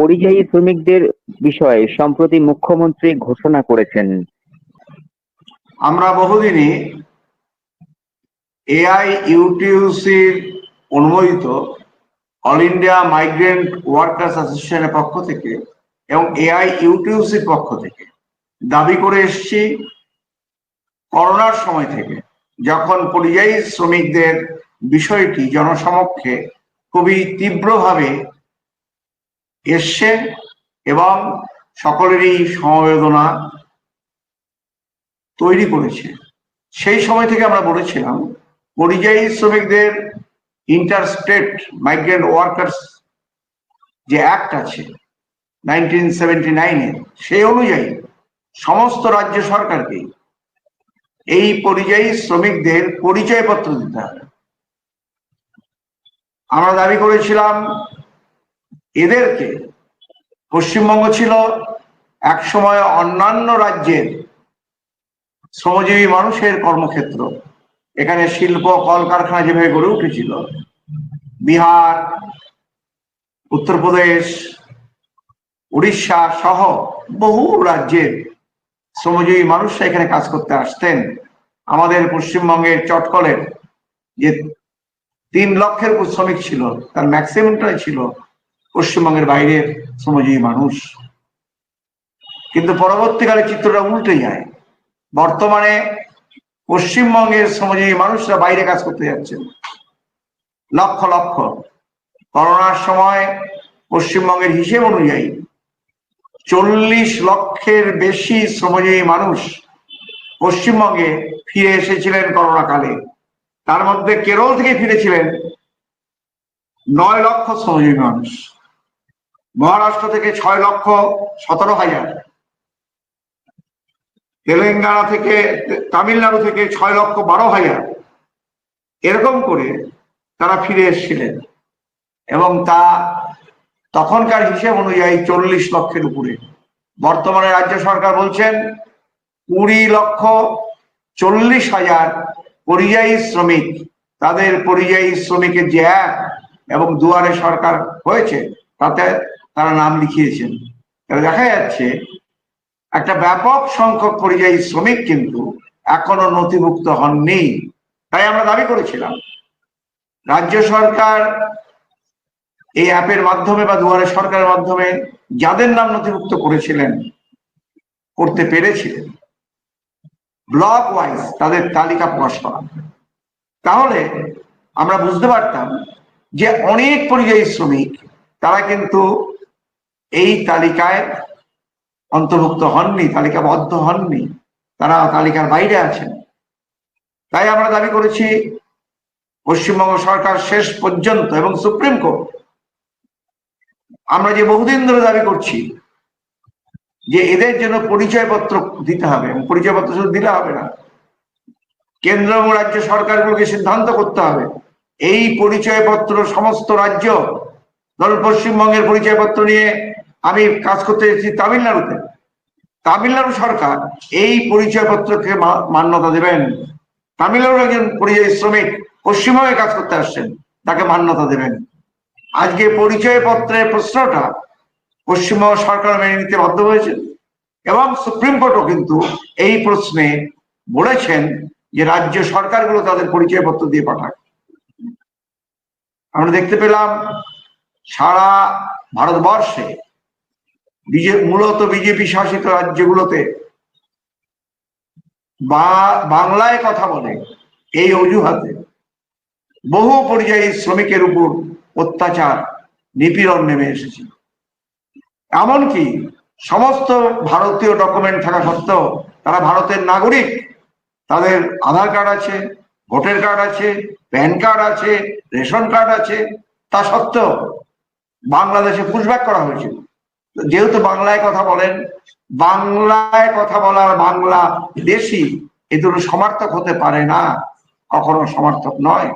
পরিযায়ী শ্রমিকদের বিষয়ে সম্প্রতি মুখ্যমন্ত্রী ঘোষণা করেছেন। আমরা বহুদিনই এআই ইউটিউসির অনুমোদিত অল ইন্ডিয়া মাইগ্রেন্ট ওয়ার্কার্স অ্যাসোসিয়েশনের পক্ষ থেকে এবং এআই ইউটিউসির পক্ষ থেকে দাবি করে এসেছি, করোনার সময় থেকে যখন পরিযায়ী শ্রমিকদের বিষয়টি জনসমক্ষে খুবই তীব্রভাবে এসছে এবং সকলেরই সমবেদনা তৈরি করেছে। সেই সময় থেকে আমরা বলেছিলাম, পরিযায়ী শ্রমিকদের ইন্টারস্টেট মাইগ্রেন্ট ওয়ার্কার্স যে অ্যাক্ট আছে নাইনটিন সেভেন্টি সেই অনুযায়ী সমস্ত রাজ্য সরকারকে এই পরিযায়ী শ্রমিকদের পরিচয়পত্র দিতে হবে। আমরা দাবি করেছিলাম এদেরকে পশ্চিমবঙ্গ ছিল একসময় অন্যান্য রাজ্যের শ্রমজীবী মানুষের কর্মক্ষেত্র। এখানে শিল্প, কলকারখানা যেভাবে গড়ে উঠেছিল, বিহার, উত্তরপ্রদেশ, উড়িষ্যা সহ বহু রাজ্যের শ্রমজীবী মানুষরা এখানে কাজ করতে আসতেন। আমাদের পশ্চিমবঙ্গের চটকলের যে তিন লক্ষের শ্রমিক ছিল, তার ম্যাক্সিমামটাই ছিল পশ্চিমবঙ্গের বাইরের শ্রমজীবী মানুষ। কিন্তু পরবর্তীকালে চিত্রটা উল্টে যায়। বর্তমানে পশ্চিমবঙ্গের শ্রমজীবী মানুষরা বাইরে কাজ করতে যাচ্ছেন। লক্ষ লক্ষ। করোনার সময় পশ্চিমবঙ্গের হিসেব অনুযায়ী চল্লিশ লক্ষের বেশি শ্রমজীবী মানুষ পশ্চিমবঙ্গে ফিরে এসেছিলেন করোনা কালে তার মধ্যে কেরল থেকে ফিরেছিলেন নয় লক্ষ শ্রমজীবী মানুষ। মহারাষ্ট্র থেকে ছয় লক্ষ সতেরো হাজার। তেলেঙ্গানা থেকে তামিলনাড়ু থেকে ছয় লক্ষ বারো হাজার। এরকম করে তারা ফিরে এসেছিলেন। এবং তা তখনকার হিসেব অনুযায়ী চল্লিশ লক্ষের উপরে। বর্তমানে রাজ্য সরকার বলছেন, কুড়ি লক্ষ চল্লিশ হাজার পরিযায়ী শ্রমিক, তাদের পরিযায়ী শ্রমিকের যে অ্যাপ এবং দুয়ারে সরকার হয়েছে, তাতে তারা নাম লিখিয়েছেন। তাহলে দেখা যাচ্ছে, একটা ব্যাপক সংখ্যক পরিযায়ী শ্রমিক কিন্তু এখনও নথিভুক্ত হননি। তাই আমরা দাবি করেছিলাম, রাজ্য সরকার এই অ্যাপের মাধ্যমে বা দুয়ারে সরকারের মাধ্যমে যাদের নাম নথিভুক্ত করেছিলেন, করতে পেরেছিলেন। ব্লক ওয়াইজ তাদের তালিকা প্রকাশ করা। তাহলে আমরা বুঝতে পারতাম যে অনেক পরিযায়ী শ্রমিক, তারা কিন্তু এই তালিকায় অন্তর্ভুক্ত হননি, তালিকাবদ্ধ হননি তারা তালিকার বাইরে আছেন। তাই আমরা দাবি করেছি, পশ্চিমবঙ্গ সরকার শেষ পর্যন্ত এবং সুপ্রিম কোর্ট, আমরা যে বহুদিন ধরে দাবি করছি যে এদের জন্য পরিচয়পত্র দিতে হবে এবং পরিচয়পত্র শুধু দিলে হবে না, কেন্দ্র এবং রাজ্য সরকারগুলোকে সিদ্ধান্ত করতে হবে, এই পরিচয়পত্র সমস্ত রাজ্য, ধরুন পশ্চিমবঙ্গের পরিচয়পত্র নিয়ে আমি কাজ করতে এসেছি তামিলনাড়ুতে। তামিলনাড়ু সরকার এই পরিচয়পত্রকে মান্যতা দেবেন। তামিলনাড়ুর একজন পরিযায়ী শ্রমিক, পশ্চিমবঙ্গে কাজ করতে আসছেন, তাকে মান্যতা দেবেন। আজকে পরিচয়পত্রের প্রশ্নটা পশ্চিমবঙ্গ সরকার মেনে নিতে বাধ্য হয়েছে এবং সুপ্রিম কোর্টও কিন্তু এই প্রশ্নে বলেছেন যে রাজ্য সরকারগুলো তাদের পরিচয়পত্র দিয়ে পাঠাক। আমরা দেখতে পেলাম সারা ভারতবর্ষে মূলত বিজেপি শাসিত রাজ্যগুলোতে বা, বাংলায় কথা বলে এই অজুহাতে বহু পরিযায়ী শ্রমিকের উপর অত্যাচার, নিপীড়ন নেমে এসেছে। এমনকি সমস্ত ভারতীয় ডকুমেন্ট থাকা সত্ত্বেও তারা ভারতের নাগরিক। তাদের আধার কার্ড আছে, ভোটার কার্ড আছে, প্যান কার্ড আছে, রেশন কার্ড আছে। তা সত্ত্বেও বাংলাদেশে পুশব্যাক করা হয়েছিল। যেহেতু বাংলায় কথা বলেন, বাংলায় কথা বলার বাংলা দেশি এ দুটো সমার্থক হতে পারে না। কখনো সমার্থক নয়।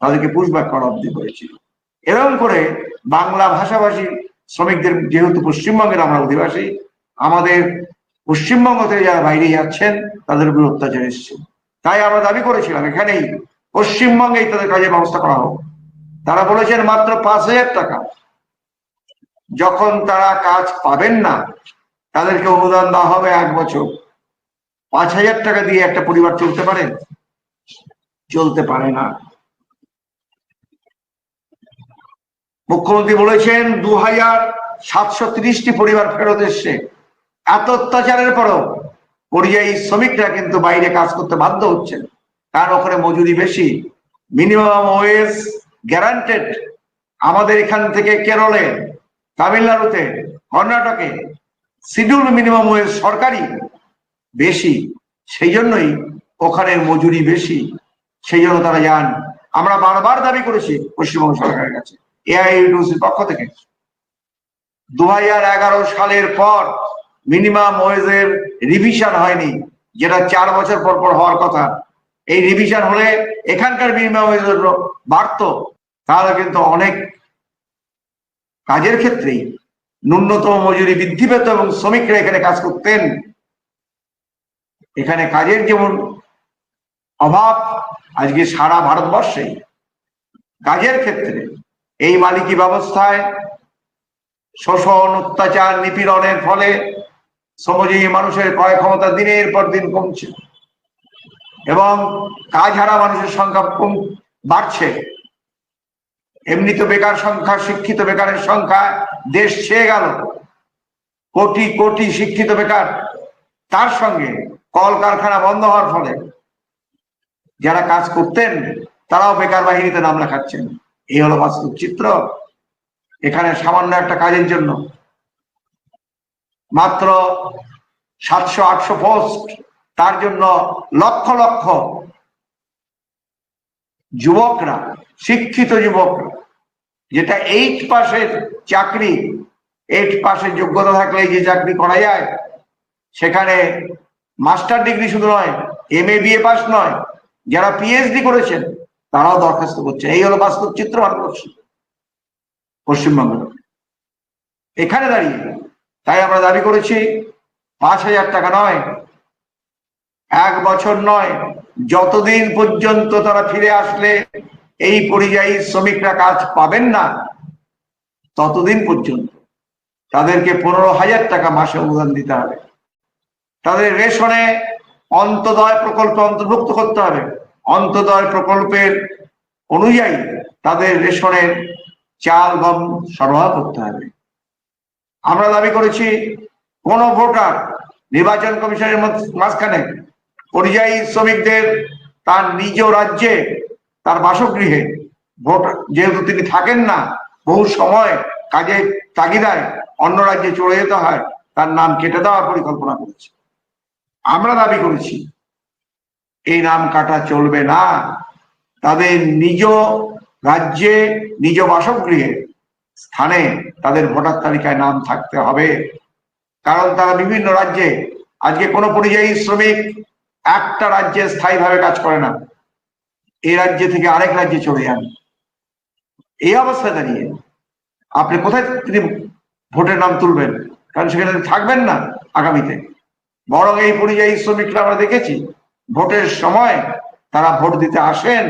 তাদেরকে পুশব্যাক করা অব্দি করেছিল। এরকম করে বাংলা ভাষাভাষী শ্রমিকদের, যেহেতু পশ্চিমবঙ্গের আমরা অধিবাসী, আমাদের পশ্চিমবঙ্গ থেকে যারা বাইরে যাচ্ছেন, তাদের উপর অত্যাচার এসছে। তাই আমরা দাবি করেছিলাম, এখানেই পশ্চিমবঙ্গেই তাদের কাজের ব্যবস্থা করা হোক। তারা বলেছেন মাত্র পাঁচ হাজার টাকা। যখন তারা কাজ পাবেন না, তাদেরকে অনুদান দেওয়া হবে এক বছর। পাঁচ হাজার টাকা দিয়ে একটা পরিবার চলতে পারে? চলতে পারে না। মুখ্যমন্ত্রী বলেছেন দু হাজার সাতশো ত্রিশটি পরিবার ফেরত এসছে। এত অত্যাচারের পরও পরিযায়ী শ্রমিকরা কিন্তু বাইরে কাজ করতে বাধ্য হচ্ছেন। কারণ ওখানে মজুরি বেশি। Minimum wage guaranteed. আমাদের এখান থেকে কেরলে তামিলনাড়ুতে, কর্ণাটকে, শিডিউল মিনিমাম ওয়েজ সরকারি বেশি, সেই জন্যই ওখানের মজুরি বেশি, সেই জন্য তারা যান। আমরা বারবার দাবি করেছি পশ্চিমবঙ্গ সরকারের কাছে এআইইউসির পক্ষ থেকে। দু হাজার এগারো সালের পর মিনিমাম ওয়েজের রিভিশন হয়নি, যেটা চার বছর পর পর হওয়ার কথা। এই রিভিশন হলে এখানকার মিনিমাম ওয়েজের বাড়তো, তাহলে কিন্তু অনেক কাজের ক্ষেত্রেই ন্যূনতম মজুরি বৃদ্ধি পেত এবং শ্রমিকরা এখানে কাজ করতেন। এখানে কাজের যেমন অভাব, আজকে সারা ভারতবর্ষে কাজের ক্ষেত্রে এই মালিকি ব্যবস্থায় শোষণ, অত্যাচার, নিপীড়নের ফলে শ্রমজীবী মানুষের ক্রয় ক্ষমতা দিনের পর দিন কমছে এবং কাজ হারা মানুষের সংখ্যা কম বাড়ছে। এমনি তো বেকার সংখ্যা, শিক্ষিত বেকারের সংখ্যা, দেশ ছেয়ে গেল। কোটি কোটি শিক্ষিত বেকার। তার সঙ্গে কলকারখানা বন্ধ হওয়ার ফলে যারা কাজ করতেন, তারাও বেকার বাহিনীতে নাম লেখাচ্ছেন এই হলো বাস্তব চিত্র। এখানে সামান্য একটা কাজের জন্য মাত্র সাতশো আটশো পোস্ট, তার জন্য লক্ষ লক্ষ যুবকরা, শিক্ষিত যুবকরা, যেটা এইট পাসের চাকরি এইট পাসের যোগ্যতা থাকলে যে চাকরি করা যায়, সেখানে মাস্টার ডিগ্রি শুধু নয় এম এ বিএ পাস নয়, যারা পিএইচডি করেছেন, তারাও দরখাস্ত করছে এই হলো বাস্তব চিত্র ভারতবর্ষ। পশ্চিমবঙ্গ। এখানে দাঁড়িয়ে, তাই আমরা দাবি করেছি, পাঁচ হাজার টাকা নয়, এক বছর নয় যতদিন পর্যন্ত তারা ফিরে আসলে এই পরিযায়ী শ্রমিকরা কাজ পাবেন না, ততদিন পর্যন্ত তাদেরকে পনেরো হাজার টাকা মাসে অনুদান দিতে হবে। তাদের রেশনে অন্তদয় প্রকল্প অন্তর্ভুক্ত করতে হবে। অন্তদয় প্রকল্পের অনুযায়ী তাদের রেশনের চাল, গম সরবরাহ করতে হবে। আমরা দাবি করেছি, কোন ভোটার নির্বাচন কমিশনের মাঝখানে পরিযায়ী শ্রমিকদের তার নিজ রাজ্যে, তার বাসগৃহে ভোট, যেহেতু তিনি থাকেন না, বহু সময় কাজে তাগিদায় অন্য রাজ্যে চলে যেতে হয়, তার নাম কেটে দেওয়ার পরিকল্পনা করেছে। আমরা দাবি করেছি, এই নাম কাটা চলবে না। তাদের নিজ রাজ্যে, নিজ বাসগৃহে স্থানে তাদের ভোটার তালিকায় নাম থাকতে হবে। কারণ তারা বিভিন্ন রাজ্যে, আজকে কোনো পরিযায়ী শ্রমিক একটা রাজ্যে স্থায়ীভাবে কাজ করে না। এই রাজ্য থেকে আরেক রাজ্যে চলে যান। এই অবস্থায় দাঁড়িয়ে আপনি কোথায় তিনি ভোটের নাম তুলবেন? কারণ সেখানে থাকবেন না আগামীতে। বরং এই পরিযায়ী শ্রমিকরা আমরা দেখেছি, ভোটের সময় তারা ভোট দিতে আসেন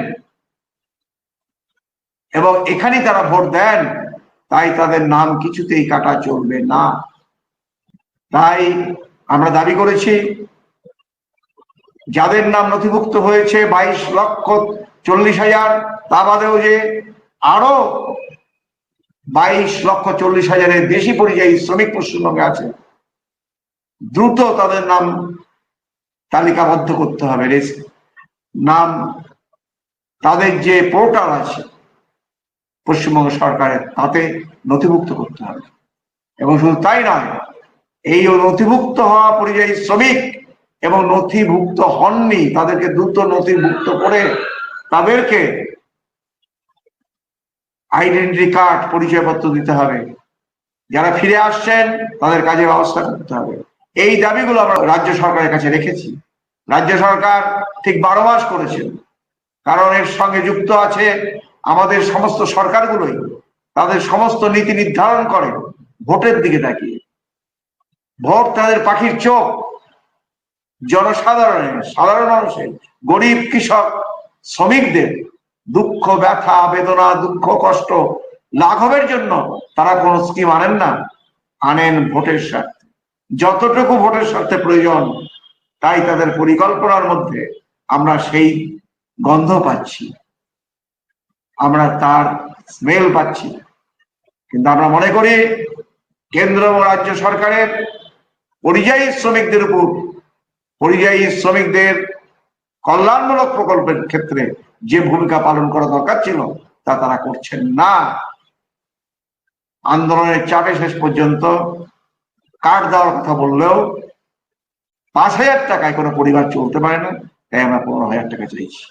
এবং এখানেই তারা ভোট দেন, তাই তাদের নাম কিছুতেই কাটা চলবে না। তাই আমরা দাবি করেছি যাদের নাম নথিভুক্ত হয়েছে বাইশ লক্ষ চল্লিশ হাজার, তা বাদেও যে আরও বাইশ লক্ষ চল্লিশ হাজারের বেশি পরিযায়ী শ্রমিক পশ্চিমবঙ্গে আছে, দ্রুত তাদের নাম তালিকাবদ্ধ করতে হবে। নাম, তাদের যে পোর্টাল আছে পশ্চিমবঙ্গ সরকারের, তাতে নথিভুক্ত করতে হবে। এবং শুধু তাই নয়, এই নথিভুক্ত হওয়া পরিযায়ী শ্রমিক এবং নথিভুক্ত হননি, তাদেরকে দ্রুত নথিভুক্ত করে তাদেরকে আইডেন্টি কার্ড পরিচয়পত্র দিতে হবে। যারা ফিরে আসছেন, তাদের কাজে ব্যবস্থা করতে হবে। এই দাবিগুলো আমরা রাজ্য সরকারের কাছে রেখেছি। রাজ্য সরকার ঠিক বারো মাস করেছেন কারণ এর সঙ্গে যুক্ত আছে আমাদের সমস্ত সরকারগুলোই। তাদের সমস্ত নীতি নির্ধারণ করে, ভোটের দিকে তাকিয়ে। ভোট তাদের পাখির চোখ। জনসাধারণের, সাধারণ মানুষের, গরিব কৃষক, শ্রমিকদের দুঃখ, ব্যথা, বেদনা, দুঃখ, কষ্ট লাঘবের জন্য তারা কোনো স্কিম আনেন না, আনেন ভোটের স্বার্থে। যতটুকু ভোটের স্বার্থে প্রয়োজন, তাই তাদের পরিকল্পনার মধ্যে আমরা সেই গন্ধ পাচ্ছি। আমরা তার স্মেল পাচ্ছি। কিন্তু আমরা মনে করি, কেন্দ্র ও রাজ্য সরকারের পরিযায়ী শ্রমিকদের উপর পরিযায়ী শ্রমিকদের কল্যাণমূলক প্রকল্পের ক্ষেত্রে যে ভূমিকা পালন করা দরকার ছিল, তা তারা করছেন না। আন্দোলনের চাপে শেষ পর্যন্ত কাঠ দেওয়ার কথা বললেও পাঁচ হাজার টাকায় কোনো পরিবার চলতে পারে না, তাই আমরা পনেরো হাজার টাকা চাইছি।